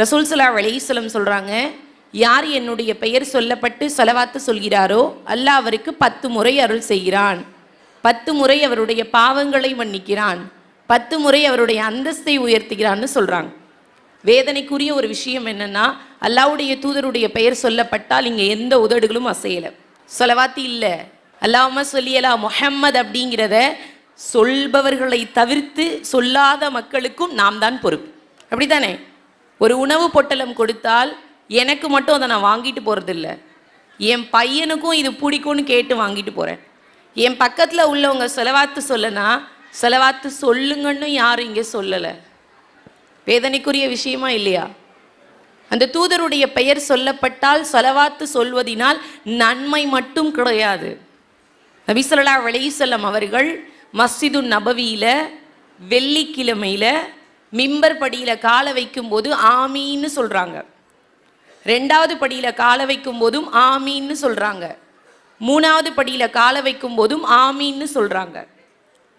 ரசூல் சலா அலைஹிஸ்ஸலாம் சொல்கிறாங்க யார் என்னுடைய பெயர் சொல்லப்பட்டு செலவாத்து சொல்கிறாரோ அல்லாஹ் அவருக்கு பத்து முறை அருள் செய்கிறான். பத்து முறை அவருடைய பாவங்களை மன்னிக்கிறான். பத்து முறை அவருடைய அந்தஸ்தை உயர்த்துகிறான்னு சொல்கிறாங்க வேதனைக்குரிய ஒரு விஷயம் என்னென்னா அல்லாவுடைய தூதருடைய பெயர் சொல்லப்பட்டால் இங்கே எந்த உதடுகளும் அசையலை. சொலவாத்தி இல்லை. அல்லாம சொல்லியலா முஹம்மது அப்படிங்கிறத சொல்பவர்களை தவிர்த்து சொல்லாத மக்களுக்கும் நாம் தான் பொறுப்பு. அப்படித்தானே? ஒரு உணவு பொட்டலம் கொடுத்தால் எனக்கு மட்டும் அதை நான் வாங்கிட்டு போகிறதில்ல என் பையனுக்கும் இது பிடிக்கும்னு கேட்டு வாங்கிட்டு போகிறேன் என் பக்கத்தில் உள்ளவங்க செலவாத்து சொல்லனா செலவாத்து சொல்லுங்கன்னு யாரும் இங்கே சொல்லலை. வேதனைக்குரிய விஷயமா இல்லையா? அந்த தூதருடைய பெயர் சொல்லப்பட்டால் செலவாத்து சொல்வதினால் நன்மை மட்டும் கிடையாது. நபிசல்லா அலைஹிஸ்ஸலாம் அவர்கள் மஸ்ஜிது நபவியில் வெள்ளிக்கிழமையில மிம்பர் படியில் காலை வைக்கும்போது ஆமின்னு சொல்கிறாங்க ரெண்டாவது படியில் காலை வைக்கும் போதும் ஆமின்னு சொல்கிறாங்க மூணாவது படியில் காலை வைக்கும் போதும் ஆமின்னு சொல்கிறாங்க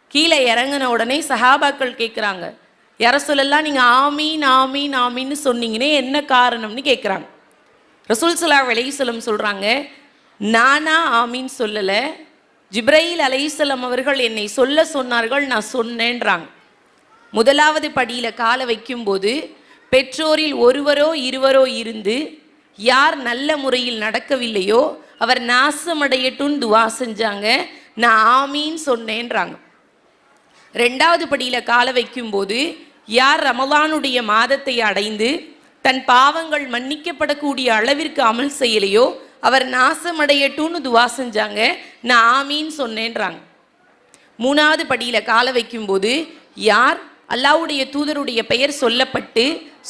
கீழே இறங்கின உடனே சஹாபாக்கள் கேட்குறாங்க யாரசொல்லாம் நீங்கள் ஆமீன் ஆமீன் ஆமின்னு சொன்னீங்கன்னே என்ன காரணம்னு கேட்குறாங்க ரசூல் சலா அலைஹிஸ்ஸலாம் சொல்கிறாங்க நானா ஆமீன் சொல்லலை. ஜிப்ரையில் அலைஹிஸ்ஸலாம் அவர்கள் என்னை சொல்ல சொன்னார்கள் நான் சொன்னேன்றாங்க. முதலாவது படியில் காலை வைக்கும்போது பெற்றோரில் ஒருவரோ இருவரோ இருந்து யார் நல்ல முறையில் நடக்கவில்லையோ அவர் நாசமடையட்டும் துவா செஞ்சாங்க. நான் ஆமீன் சொன்னேன்றாங்க. ரெண்டாவது படியில் கால வைக்கும்போது யார் ரமலானுடைய மாதத்தை அடைந்து தன் பாவங்கள் மன்னிக்கப்படக்கூடிய அளவிற்கு அமல் செய்யலையோ அவர் நாசமடையட்டும்னு துவா செஞ்சாங்க. நான் ஆமீன் சொன்னேன்றாங்க. மூணாவது படியில் கால வைக்கும்போது யார் அல்லாவுடைய தூதருடைய பெயர் சொல்லப்பட்டு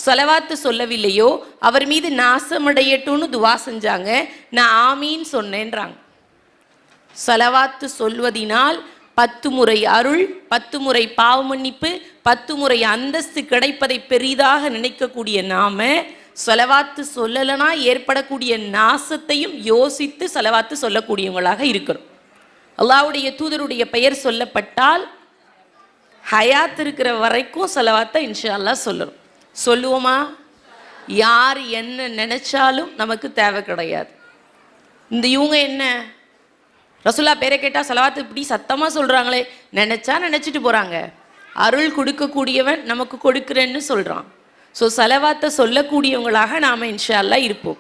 சொலவாத்து சொல்லவில்லையோ அவர் மீது நாசமடையட்டும்னு துவா செஞ்சாங்க. நான் ஆமீன் சொன்னேன்றாங்க. சலவாத்து சொல்வதினால் பத்து முறை அருள் பத்து முறை பாவமன்னிப்பு பத்து முறை அந்தஸ்து கிடைப்பதை பெரிதாக நினைக்கக்கூடிய நாம சொலவாத்து சொல்லலைனா ஏற்படக்கூடிய நாசத்தையும் யோசித்து செலவாத்து சொல்லக்கூடியவங்களாக இருக்கிறோம். அல்லாவுடைய தூதருடைய பெயர் சொல்லப்பட்டால் ஹயாத் இருக்கிற வரைக்கும் செலவாத்தை இன்ஷா சொல்லணும். சொல்லுவோமா? யார் என்ன நினைச்சாலும் நமக்கு தேவை கிடையாது. இந்த இவங்க என்ன? ரசுல்லா பேரை கேட்டால் செலவாத்து இப்படி சத்தமாக சொல்கிறாங்களே நினச்சா நினச்சிட்டு போகிறாங்க அருள் கொடுக்கக்கூடியவன் நமக்கு கொடுக்குறேன்னு சொல்கிறான் ஸோ செலவாத்தை சொல்லக்கூடியவங்களாக நாம் இன்ஷால்லா இருப்போம்.